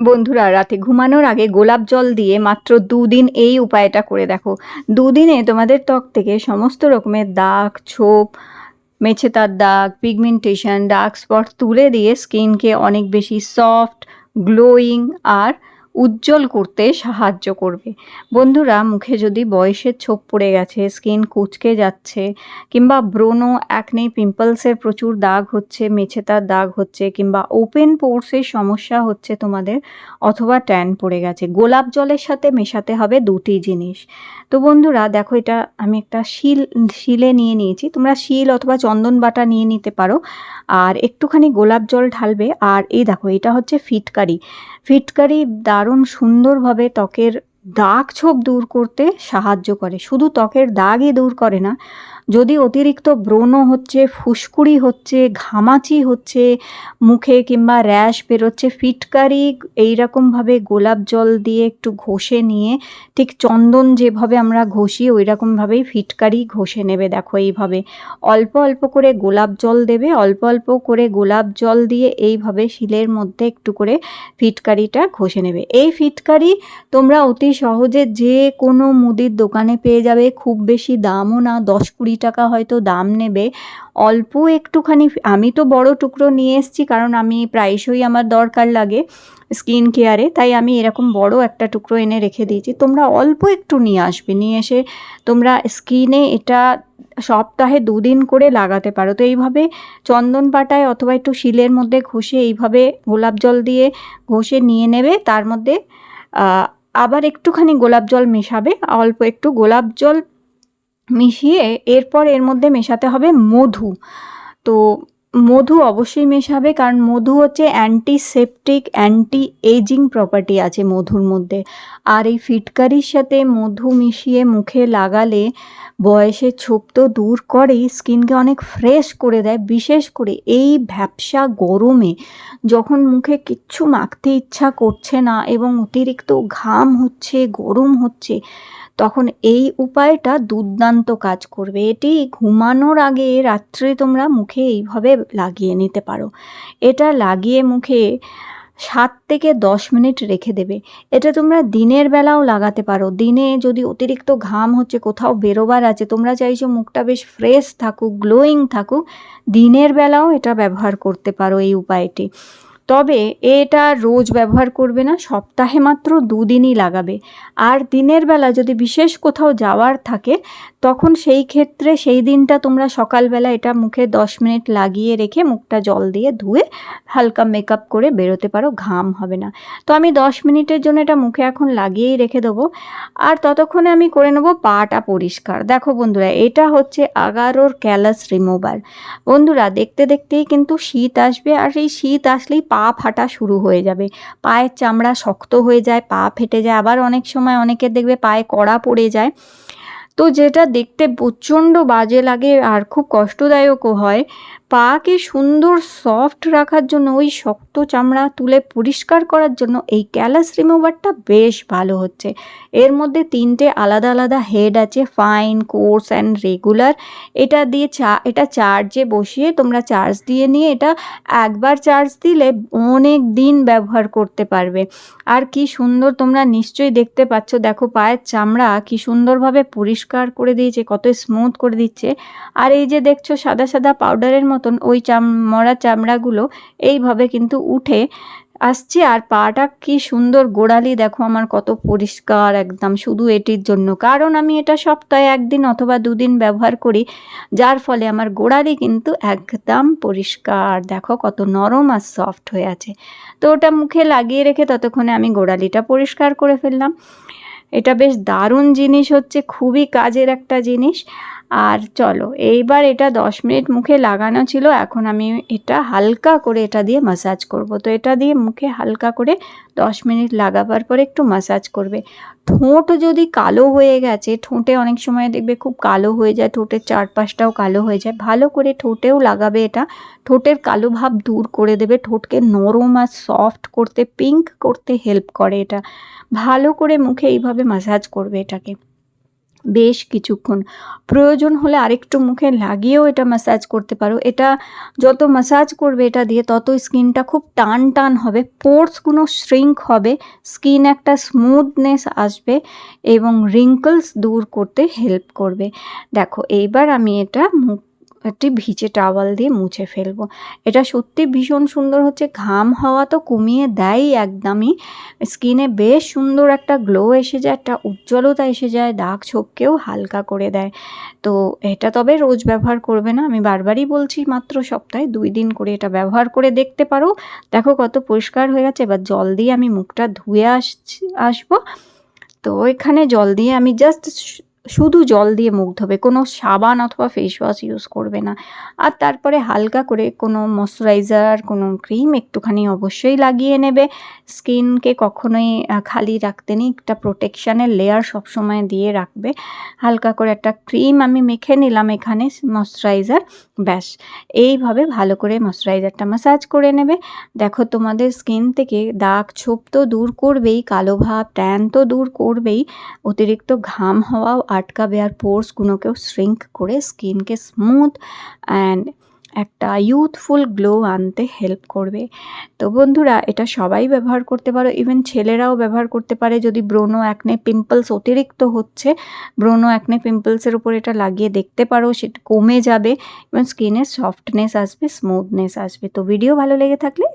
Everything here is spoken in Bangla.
বন্ধুরা, রাতে ঘুমানোর আগে গোলাপ জল দিয়ে মাত্র দুদিন এই উপায়টা করে দেখো। দুদিনে তোমাদের ত্বক থেকে সমস্ত রকমের দাগ, ছোপ, মেছেতার দাগ পিগমেন্টেশন ডার্ক স্পট তুলে দিয়ে স্কিনকে অনেক বেশি সফট গ্লোয়িং আর উজ্জ্বল করতে সাহায্য করবে। বন্ধুরা, মুখে যদি বয়সের ছোপ পড়ে গেছে, স্কিন কুচকে যাচ্ছে, কিংবা ব্রণ অ্যাকনে পিম্পলসের প্রচুর দাগ হচ্ছে মেছেতার দাগ হচ্ছে, কিংবা ওপেন পোর্সের সমস্যা হচ্ছে তোমাদের, অথবা ট্যান পড়ে গেছে, গোলাপ জলের সাথে মেশাতে হবে দুটি জিনিস। তো বন্ধুরা, দেখো এটা আমি একটা শিল, শিলে নিয়ে নিয়েছি, তোমরা শিল অথবা চন্দন বাটা নিয়ে নিতে পারো, আর একটুখানি গোলাপ জল ঢালবে, আর এই দেখো, এটা হচ্ছে ফিটকারি। ফিটকারি দারুণ সুন্দরভাবে ত্বকের দাগ ছোপ দূর করতে সাহায্য করে। শুধু ত্বকের দাগই দূর করে না যদি অতিরিক্ত ব্রণ হচ্ছে, ফুসকুড়ি হচ্ছে, ঘামাচি হচ্ছে, মুখে কিংবা র্যাশ বেরোচ্ছে, ফিটকারি এইরকমভাবে গোলাপ জল দিয়ে একটু ঘষে নিয়ে, ঠিক চন্দন যেভাবে আমরা ঘষি ওই রকমভাবেই ফিটকারি ঘষে নেবে, দেখো এইভাবে। অল্প অল্প করে গোলাপ জল দেবে, অল্প অল্প করে গোলাপ জল দিয়ে এইভাবে শিলের মধ্যে একটু করে ফিটকারিটা ঘষে নেবে। এই ফিটকারি তোমরা অতি সহজে যে কোনো মুদির দোকানে পেয়ে যাবে, খুব বেশি দামও না, দশ কুড়ি টাকা হয়তো দাম নেবে। অল্প একটুখানি, আমি তো বড় টুকরো নিয়ে এসেছি কারণ আমি প্রায়শই আমার দরকার লাগে স্কিন কেয়ারে, তাই আমি এরকম বড় একটা টুকরো এনে রেখে দিয়েছি। তোমরা অল্প একটু নিয়ে আসবে, নিয়ে এসে তোমরা স্কিনে এটা সপ্তাহে দুদিন করে লাগাতে পারো। তো এইভাবে চন্দন পাটায় অথবা একটু শিলের মধ্যে ঘষে এইভাবে গোলাপ জল দিয়ে ঘষে নিয়ে নেবে, তার মধ্যে আবার একটুখানি গোলাপ জল মেশাবে। অল্প একটু গোলাপ জল মিশিয়ে এরপর এর মধ্যে মেশাতে হবে মধু। তো মধু অবশ্যই মেশাবে কারণ মধু হচ্ছে অ্যান্টিসেপটিক অ্যান্টি এজিং প্রপার্টি আছে মধুর মধ্যে। আর এই ফিটকারির সাথে মধু মিশিয়ে মুখে লাগালে বয়সের ছোপ তো দূর করেই স্কিনকে অনেক ফ্রেশ করে দেয়, বিশেষ করে এই ভ্যাবসা গরমে। যখন মুখে কিচ্ছু মাখতে ইচ্ছা করছে না এবং অতিরিক্ত ঘাম হচ্ছে, গরম হচ্ছে তখন এই উপায়টা দুর্দান্ত কাজ করবে। এটি ঘুমানোর আগে রাত্রে তোমরা মুখে এইভাবে লাগিয়ে নিতে পারো। এটা লাগিয়ে মুখে সাত থেকে দশ মিনিট রেখে দেবে। এটা তোমরা দিনের বেলাও লাগাতে পারো। দিনে যদি অতিরিক্ত ঘাম হচ্ছে, কোথাও বেরোবার আছে, তোমরা চাইছো মুখটা বেশ ফ্রেশ থাকুক, গ্লোয়িং থাকুক, দিনের বেলাও এটা ব্যবহার করতে পারো এই উপায়টি। তবে এটা রোজ ব্যবহার করবে না, সপ্তাহে মাত্র দুদিনই লাগাবে। আর দিনের বেলা যদি বিশেষ কোথাও যাওয়ার থাকে, তখন সেই ক্ষেত্রে সেই দিনটা তোমরা সকালবেলা এটা মুখে দশ মিনিট লাগিয়ে রেখে মুখটা জল দিয়ে ধুয়ে হালকা মেকআপ করে বেরোতে পারো, ঘাম হবে না। তো আমি দশ মিনিটের জন্য এটা মুখে এখন লাগিয়েই রেখে দেবো। আর ততক্ষণে আমি করে নেব পাটা পরিষ্কার। দেখো বন্ধুরা, এটা হচ্ছে আগারোর ক্যালাস রিমুভার বন্ধুরা, দেখতে দেখতেই কিন্তু শীত আসবে, আর এই শীত আসলেই পা ফাটা শুরু হয়ে যাবে। পায়ের চামড়া শক্ত হয়ে যায়, পা ফেটে যায়। আবার অনেক সময় অনেকের দেখবে পায়ে কড়া পড়ে যায়। তো যেটা দেখতে প্রচণ্ড বাজে লাগে আর খুব কষ্টদায়কও হয়। পাকে সুন্দর সফট রাখার জন্য, ওই শক্ত চামড়া তুলে পরিষ্কার করার জন্য এই ক্যালাস রিমুভারটা বেশ ভালো হচ্ছে। এর মধ্যে তিনটে আলাদা আলাদা হেড আছে ফাইন কোর্স অ্যান্ড রেগুলার এটা দিয়ে চা, এটা চার্জে বসিয়ে তোমরা চার্জ দিয়ে নিয়ে এটা একবার চার্জ দিলে অনেক দিন ব্যবহার করতে পারবে। আর কি সুন্দর তোমরা নিশ্চয়ই দেখতে পাচ্ছ, দেখো পায়ের চামড়া কি সুন্দরভাবে পরিষ্কার করে দিয়েছে, কত স্মুথ করে দিচ্ছে। আর এই যে দেখছ সাদা সাদা পাউডারের মতো মতন ওই চাম, মরা চামড়াগুলো এইভাবে কিন্তু উঠে আসছে। আর পাটা কি সুন্দর গোড়ালি, দেখো আমার কত পরিষ্কার একদম শুধু এটির জন্য। কারণ আমি এটা সপ্তাহে একদিন অথবা দুদিন ব্যবহার করি, যার ফলে আমার গোড়ালি কিন্তু একদম পরিষ্কার। দেখো কত নরম আর সফট হয়ে আছে। তো ওটা মুখে লাগিয়ে রেখে ততক্ষণে আমি গোড়ালিটা পরিষ্কার করে ফেললাম। এটা বেশ দারুণ জিনিস হচ্ছে, খুবই কাজের একটা জিনিস। আর চলো, এইবার এটা দশ মিনিট মুখে লাগানো ছিল, এখন আমি এটা হালকা করে এটা দিয়ে মাসাজ করব। তো এটা দিয়ে মুখে হালকা করে দশ মিনিট লাগাবার পরে একটু মাসাজ করবে। ঠোঁট যদি কালো হয়ে গেছে, ঠোঁটে অনেক সময় দেখবে খুব কালো হয়ে যায়, ঠোঁটের চারপাশটাও কালো হয়ে যায়, ভালো করে ঠোঁটেও লাগাবে এটা। ঠোঁটের কালো ভাব দূর করে দেবে, ঠোঁটকে নরম আর সফট করতে পিঙ্ক করতে হেল্প করে এটা। ভালো করে মুখে এইভাবে মাসাজ করবে এটাকে। বেশ কিছুক্ষণ। প্রয়োজন হলে আরেকটু মুখে লাগিয়েও এটা ম্যাসাজ করতে পারো। এটা যত ম্যাসাজ করবে এটা দিয়ে তত স্কিনটা খুব টান টান হবে পোর্সগুলো শ্রিঙ্ক হবে, স্কিন একটা স্মুথনেস আসবে এবং রিঙ্কলস দূর করতে হেল্প করবে। দেখো, এইবার আমি এটা মুখ একটি ভিজে টাওয়াল দিয়ে মুছে ফেলব। এটা সত্যি ভীষণ সুন্দর হচ্ছে। ঘাম হওয়া তো কমিয়ে দেয় একদমই। স্কিনে বেশ সুন্দর একটা গ্লো এসে যায়, একটা উজ্জ্বলতা এসে যায়, দাগ ছোপকেও হালকা করে দেয়। তো এটা তবে রোজ ব্যবহার করবে না। আমি বারবারই বলছি মাত্র সপ্তাহে দুই দিন করে এটা ব্যবহার করে দেখতে পারো। দেখো কত পরিষ্কার হয়ে গেছে। এবার জল দিয়ে আমি মুখটা ধুয়ে আসছি আসব। তো এখানে জল দিয়ে আমি জাস্ট শুধু জল দিয়ে মুখ ধোবে, কোনো সাবান অথবা ফেস ওয়াশ ইউজ করবে না। আর তারপরে হালকা করে কোনো ময়শ্চারাইজার কোনো ক্রিম একটুখানি অবশ্যই লাগিয়ে নেবে। স্কিনকে কখনোই খালি রাখতে নেই, একটা প্রোটেকশানের লেয়ার সবসময় দিয়ে রাখবে। হালকা করে একটা ক্রিম আমি মেখে নিলাম এখানে ময়শ্চারাইজার ব্যাস। এইভাবে ভালো করে ময়শ্চারাইজারটা ম্যাসাজ করে নেবে। দেখো তোমাদের স্কিন থেকে দাগ ছোপ তো দূর করবেই, কালো ভাব ট্যান তো দূর করবেই, অতিরিক্ত ঘাম হওয়াও আটকাবে আর পোর্সগুলোকেও শ্রিঙ্ক করে স্কিনকে স্মুথ অ্যান্ড একটা ইউথফুল গ্লো আনতে হেল্প করবে। তো বন্ধুরা, এটা সবাই ব্যবহার করতে পারো। ইভেন ছেলেরাও ব্যবহার করতে পারে যদি ব্রোনো অ্যাকনে পিম্পলস অতিরিক্ত হচ্ছে। ব্রোনো অ্যাকনে পিম্পলসের উপর এটা লাগিয়ে দেখতে পারো, সেটা কমে যাবে। এবং স্কিনের সফটনেস আসবে, স্মুথনেস আসবে। তো ভিডিও ভালো লেগে থাকলে